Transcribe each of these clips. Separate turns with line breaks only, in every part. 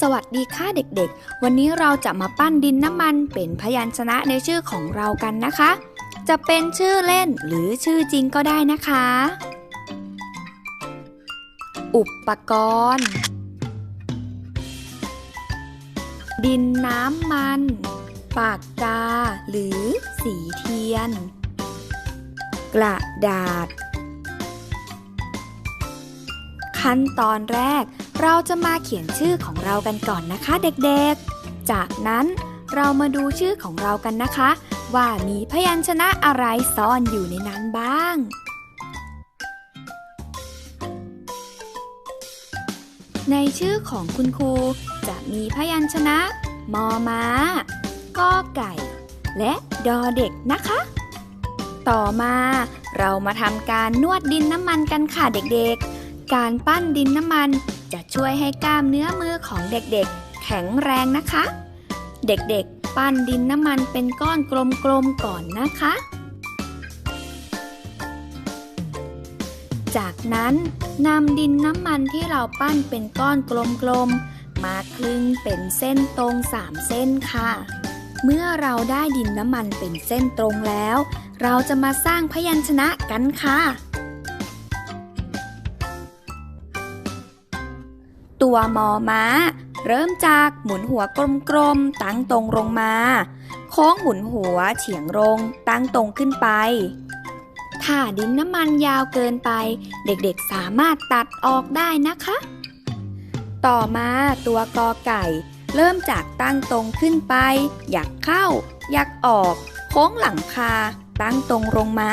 สวัสดีค่ะเด็กๆ วันนี้เราจะมาปั้นดินน้ำมันเป็นพยัญชนะในชื่อของเรากันนะคะ จะเป็นชื่อเล่นหรือชื่อจริงก็ได้นะคะ อุปกรณ์ ดินน้ำมัน ปากกา หรือสีเทียน กระดาษ ขั้นตอนแรก เราจะมาเขียนชื่อของเรากันก่อนนะคะเด็กๆ จากนั้นเรามาดูชื่อของเรากันนะคะ ว่ามีพยัญชนะอะไรซ่อนอยู่ในนั้นบ้างในชื่อของคุณครูจะมีพยัญชนะ มอม้า กอไก่ และดอเด็กนะคะ ต่อมาเรามาทำการนวดดินน้ำมันกันค่ะเด็กๆ การปั้นดินน้ำมัน จะช่วยให้กล้ามเนื้อมือของเด็กๆ แข็งแรงนะคะ เด็กๆ ปั้นดินน้ำมันเป็นก้อนกลมๆก่อนนะคะ จากนั้นนำดินน้ำมันที่เราปั้นเป็นก้อนกลมๆ มาคลึงเป็นเส้นตรงสามเส้นค่ะ เมื่อเราได้ดินน้ำมันเป็นเส้นตรงแล้ว เราจะมาสร้างพยัญชนะกันค่ะ ตัวมอม้า เริ่มจากหมุนหัวกลมๆ ตั้งตรงลงมา โค้งหมุนหัวเฉียงลงตั้งตรงขึ้นไป ถ้าดินน้ำมันยาวเกินไป เด็กๆสามารถตัดออกได้นะคะ ต่อมาตัวกอไก่ เริ่มจากตั้งตรงขึ้นไป อยากเข้า อยากออก โค้งหลังคา ตั้งตรงลงมา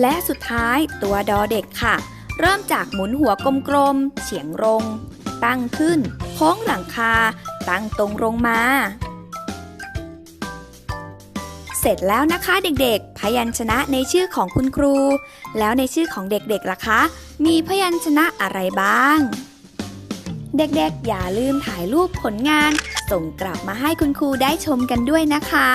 และสุดท้ายตัวดอเด็กค่ะเริ่มจากหมุนหัวกลมๆ เฉียงลง ตั้งขึ้น โค้งหลังคา ตั้งตรงลงมา เสร็จแล้วนะคะเด็กๆ พยัญชนะในชื่อของคุณครู แล้วในชื่อของเด็กๆล่ะคะ มีพยัญชนะอะไรบ้าง เด็กๆ อย่าลืมถ่ายรูปผลงาน ส่งกลับมาให้คุณครูได้ชมกันด้วยนะคะ